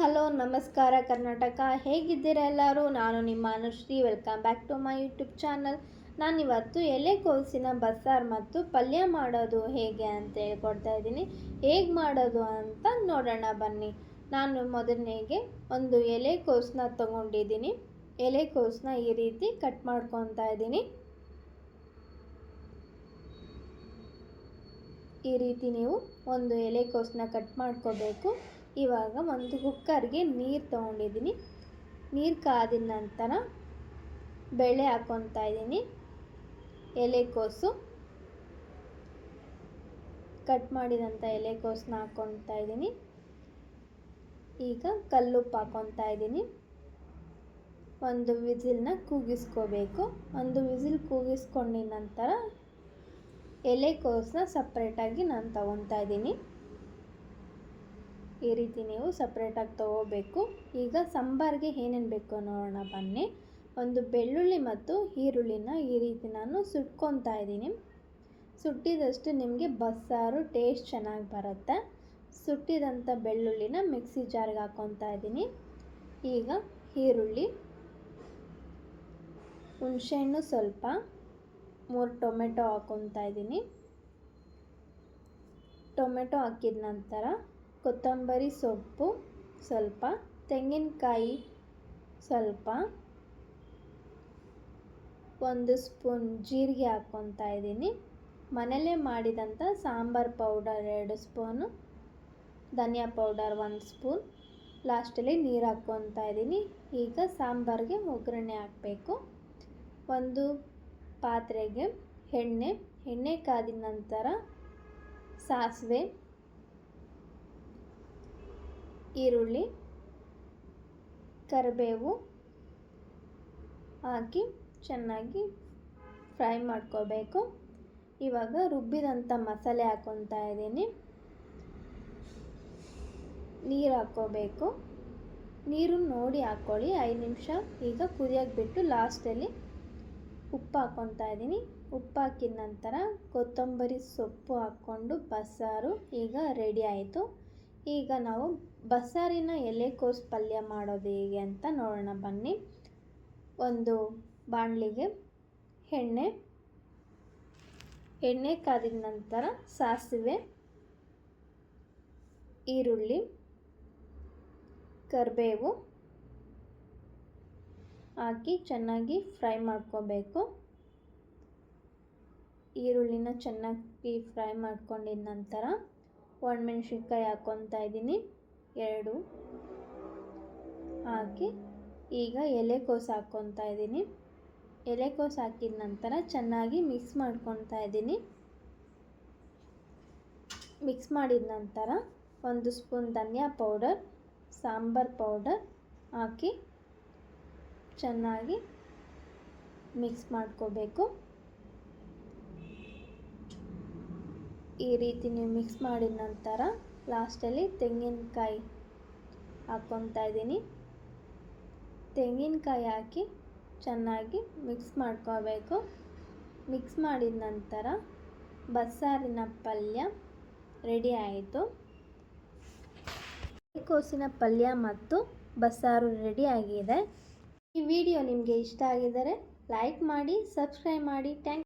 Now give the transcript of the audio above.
Hello, ನಮಸ್ಕಾರ ಕರ್ನಾಟಕ. ಹೇಗಿದ್ದೀರಾ ಎಲ್ಲರೂ? ನಾನು ನಿಮ್ಮ Anushree. Welcome back to my YouTube channel. ನಾನಿವತ್ತು ಎಲೆಕೋಸಿನ ಬಸ್ಸಾರು ಮತ್ತು ಪಲ್ಯ ಮಾಡೋದು ಹೇಗೆ ಅಂತ ಹೇಳ್ಕೊಡ್ತಾ ಇದ್ದೀನಿ. ಹೇಗೆ ಮಾಡೋದು ಅಂತ ನೋಡೋಣ ಬನ್ನಿ. ನಾನು ಮೊದಲನೇಗೆ ಒಂದು ಎಲೆಕೋಸನ್ನ ತೊಗೊಂಡಿದ್ದೀನಿ. ಎಲೆಕೋಸನ್ನ ಈ ರೀತಿ ಕಟ್ ಮಾಡ್ಕೊತಾ ಇದ್ದೀನಿ. ಈ ರೀತಿ ನೀವು ಒಂದು ಎಲೆಕೋಸನ್ನ ಕಟ್ ಮಾಡ್ಕೋಬೇಕು. ಇವಾಗ ಒಂದು ಕುಕ್ಕರ್ಗೆ ನೀರು ತೊಗೊಂಡಿದ್ದೀನಿ. ನೀರು ಕಾದಿದ ನಂತರ ಬೇಳೆ ಹಾಕ್ಕೊತಾ ಇದ್ದೀನಿ. ಎಲೆಕೋಸು ಕಟ್ ಮಾಡಿದಂಥ ಎಲೆಕೋಸನ್ನ ಹಾಕ್ಕೊತಾ ಇದ್ದೀನಿ. ಈಗ ಕಲ್ಲುಪ್ಪು ಹಾಕ್ಕೊತಾ ಇದ್ದೀನಿ. ಒಂದು ವಿಸಿಲ್ನ ಕೂಗಿಸ್ಕೋಬೇಕು. ಒಂದು ವಿಸಿಲ್ ಕೂಗಿಸ್ಕೊಂಡಿದ ನಂತರ ಎಲೆಕೋಸನ್ನ ಸಪ್ರೇಟಾಗಿ ನಾನು ತಗೊತಾ ಇದ್ದೀನಿ. ಈ ರೀತಿ ನೀವು ಸಪ್ರೇಟಾಗಿ ತಗೋಬೇಕು. ಈಗ ಸಾಂಬಾರಿಗೆ ಏನೇನು ಬೇಕು ನೋಡೋಣ, ಬನ್ನಿ. ಒಂದು ಬೆಳ್ಳುಳ್ಳಿ ಮತ್ತು ಈರುಳ್ಳಿನ ಈ ರೀತಿ ನಾನು ಸುಟ್ಕೊತಾ ಇದ್ದೀನಿ. ಸುಟ್ಟಿದಷ್ಟು ನಿಮಗೆ ಬಸ್ಸಾರು ಟೇಸ್ಟ್ ಚೆನ್ನಾಗಿ ಬರುತ್ತೆ. ಸುಟ್ಟಿದಂಥ ಬೆಳ್ಳುಳ್ಳಿನ ಮಿಕ್ಸಿ ಜಾರ್ಗೆ ಹಾಕ್ಕೊತಾ ಇದ್ದೀನಿ. ಈಗ ಈರುಳ್ಳಿ, ಹುಣಸೆಹಣ್ಣು ಸ್ವಲ್ಪ, ಮೂರು ಟೊಮೆಟೊ ಹಾಕ್ಕೊತಾ ಇದ್ದೀನಿ. ಟೊಮೆಟೊ ಹಾಕಿದ ನಂತರ ಕೊತ್ತಂಬರಿ ಸೊಪ್ಪು ಸ್ವಲ್ಪ, ತೆಂಗಿನಕಾಯಿ ಸ್ವಲ್ಪ, ಒಂದು ಸ್ಪೂನ್ ಜೀರಿಗೆ ಹಾಕ್ಕೊತಾ ಇದ್ದೀನಿ. ಮನೇಲೇ ಮಾಡಿದಂಥ ಸಾಂಬಾರು ಪೌಡರ್ ಎರಡು ಸ್ಪೂನು, ಧನಿಯಾ ಪೌಡರ್ ಒಂದು ಸ್ಪೂನ್. ಲಾಸ್ಟಲ್ಲಿ ನೀರು ಹಾಕ್ಕೊತಾ ಇದ್ದೀನಿ. ಈಗ ಸಾಂಬಾರಿಗೆ ಒಗ್ಗರಣೆ ಹಾಕಬೇಕು. ಒಂದು ಪಾತ್ರೆಗೆ ಎಣ್ಣೆ ಎಣ್ಣೆ ಕಾದಿದ ನಂತರ ಸಾಸಿವೆ ಈರುಳ್ಳಿ, ಕರಿಬೇವು ಹಾಕಿ ಚೆನ್ನಾಗಿ ಫ್ರೈ ಮಾಡ್ಕೋಬೇಕು. ಇವಾಗ ರುಬ್ಬಿದಂಥ ಮಸಾಲೆ ಹಾಕ್ಕೊತಾ ಇದ್ದೀನಿ. ನೀರು ಹಾಕ್ಕೋಬೇಕು. ನೀರು ನೋಡಿ ಹಾಕ್ಕೊಳ್ಳಿ, ಐದು ನಿಮಿಷ. ಈಗ ಕುದಿಯೋಕೆ ಬಿಟ್ಟು ಲಾಸ್ಟಲ್ಲಿ ಉಪ್ಪು ಹಾಕ್ಕೊತಾ ಇದ್ದೀನಿ. ಉಪ್ಪು ಹಾಕಿದ ನಂತರ ಕೊತ್ತಂಬರಿ ಸೊಪ್ಪು ಹಾಕ್ಕೊಂಡು ಬಸ್ಸಾರು ಈಗ ರೆಡಿ ಆಯಿತು. ಈಗ ನಾವು ಬಸ್ಸಾರಿನ ಎಲೆಕೋಸು ಪಲ್ಯ ಮಾಡೋದು ಹೇಗೆ ಅಂತ ನೋಡೋಣ. ಬನ್ನಿ. ಒಂದು ಬಾಣಲಿಗೆ ಎಣ್ಣೆ ಎಣ್ಣೆ ಕಾದಿದ ನಂತರ ಸಾಸಿವೆ, ಈರುಳ್ಳಿ, ಕರಿಬೇವು ಹಾಕಿ ಚೆನ್ನಾಗಿ ಫ್ರೈ ಮಾಡ್ಕೋಬೇಕು. ಈರುಳ್ಳಿನ ಚೆನ್ನಾಗಿ ಫ್ರೈ ಮಾಡ್ಕೊಂಡಿದ ನಂತರ ಒಣಮೆಣ್ಸಿನ್ಕಾಯಿ ಹಾಕ್ಕೊತಾ ಇದ್ದೀನಿ. ಎರಡು. ಹಾಕಿ, ಈಗ ಎಲೆಕೋಸು ಹಾಕ್ಕೊತಾ ಇದ್ದೀನಿ. ಎಲೆಕೋಸು ಹಾಕಿದ ನಂತರ ಚೆನ್ನಾಗಿ ಮಿಕ್ಸ್ ಮಾಡ್ಕೊತಾ ಇದ್ದೀನಿ. ಮಿಕ್ಸ್ ಮಾಡಿದ ನಂತರ ಒಂದು ಸ್ಪೂನ್ ಧನಿಯಾ ಪೌಡರ್ ಸಾಂಬಾರ್ ಪೌಡರ್ ಹಾಕಿ ಚೆನ್ನಾಗಿ ಮಿಕ್ಸ್ ಮಾಡ್ಕೋಬೇಕು. ಈ ರೀತಿ ನೀವು ಮಿಕ್ಸ್ ಮಾಡಿದ ನಂತರ ಲಾಸ್ಟಲ್ಲಿ ತೆಂಗಿನಕಾಯಿ ಹಾಕ್ಕೊತಾ ಇದ್ದೀನಿ. ತೆಂಗಿನಕಾಯಿ ಹಾಕಿ ಚೆನ್ನಾಗಿ ಮಿಕ್ಸ್ ಮಾಡ್ಕೋಬೇಕು. ಮಿಕ್ಸ್ ಮಾಡಿದ ನಂತರ ಬಸ್ಸಾರಿನ ಪಲ್ಯ ರೆಡಿ ಆಯಿತು. ಕೋಸಿನ ಪಲ್ಯ ಮತ್ತು ಬಸ್ಸಾರು ಆಗಿದೆ. ಈ ವಿಡಿಯೋ ನಿಮಗೆ ಇಷ್ಟ ಆಗಿದ್ದರೆ ಲೈಕ್ ಮಾಡಿ ಸಬ್ಸ್ಕ್ರೈಬ್ ಮಾಡಿ. ಥ್ಯಾಂಕ್